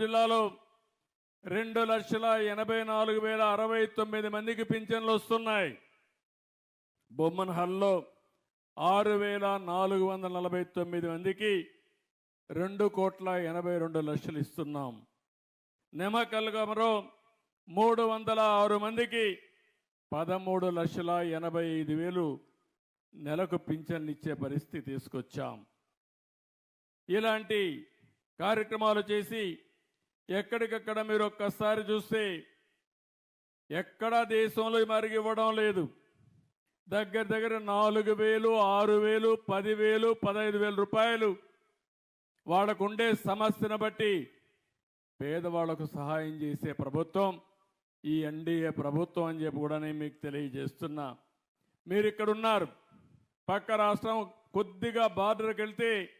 జిల్లాలో రెండు లక్షల ఎనభై నాలుగు వేల అరవై తొమ్మిది మందికి పింఛన్లు వస్తున్నాయి. బొమ్మన్ హల్లో ఆరు వేల నాలుగు వందల నలభై తొమ్మిది మందికి రెండు కోట్ల ఎనభై రెండు లక్షలు ఇస్తున్నాం. నెమకల్గమలో మూడు వందల ఆరు మందికి పదమూడు లక్షల ఎనభై ఐదు వేలు నెలకు పింఛన్లు ఇచ్చే పరిస్థితి తీసుకొచ్చాం. ఇలాంటి కార్యక్రమాలు చేసి ఎక్కడికక్కడ మీరు ఒక్కసారి చూస్తే ఎక్కడా దేశంలో మరిగి ఇవ్వడం లేదు. దగ్గర దగ్గర నాలుగు వేలు ఆరు వేలు పదివేలు పదహైదు వేల రూపాయలు వాళ్ళకు ఉండే సమస్యను బట్టి పేదవాళ్ళకు సహాయం చేసే ప్రభుత్వం ఈ ఎన్డీఏ ప్రభుత్వం అని చెప్పి కూడా నేను మీకు తెలియజేస్తున్నా. మీరు ఇక్కడ ఉన్నారు పక్క రాష్ట్రం కొద్దిగా బార్డర్కి వెళ్తే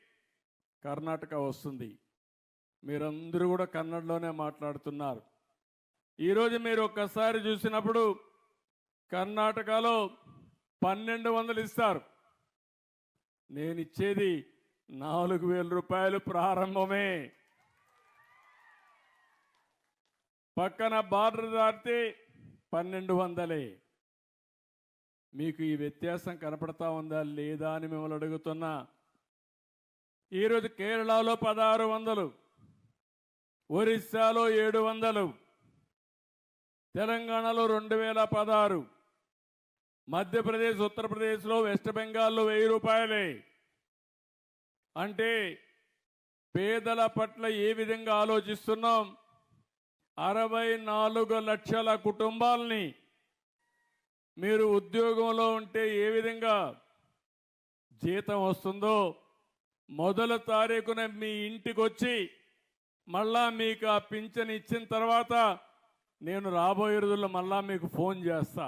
కర్ణాటక వస్తుంది. మీరందరూ కూడా కన్నడలోనే మాట్లాడుతున్నారు. ఈరోజు మీరు ఒక్కసారి చూసినప్పుడు కర్ణాటకలో పన్నెండు వందలు ఇస్తారు. నేను ఇచ్చేది నాలుగు వేల రూపాయలు ప్రారంభమే. పక్కన బార్డర్ దాటితే పన్నెండు వందలే. మీకు ఈ వ్యత్యాసం కనపడతా ఉందా లేదా అని మిమ్మల్ని అడుగుతున్నా. ఈరోజు కేరళలో పదహారు వందలు. ఒరిస్సాలో ఏడు వందలు తెలంగాణలో రెండు వేల పదహారు మధ్యప్రదేశ్ ఉత్తరప్రదేశ్లో వెస్ట్ బెంగాల్లో వెయ్యి రూపాయలే. అంటే పేదల పట్ల ఏ విధంగా ఆలోచిస్తున్నాం? అరవై నాలుగు లక్షల కుటుంబాలని మీరు ఉద్యోగంలో ఉంటే ఏ విధంగా జీతం వస్తుందో మొదల తారీఖున మీ ఇంటికి వచ్చి మళ్ళా మీకు ఆ పింఛన్ ఇచ్చిన తర్వాత నేను రాబోయే రోజుల్లో మళ్ళా మీకు ఫోన్ చేస్తా.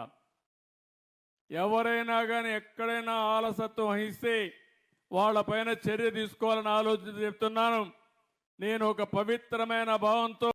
ఎవరైనా కానీ ఎక్కడైనా ఆలసత్వం వహిస్తే వాళ్ళపైన చర్య తీసుకోవాలని ఆలోచన చెప్తున్నాను. నేను ఒక పవిత్రమైన భావంతో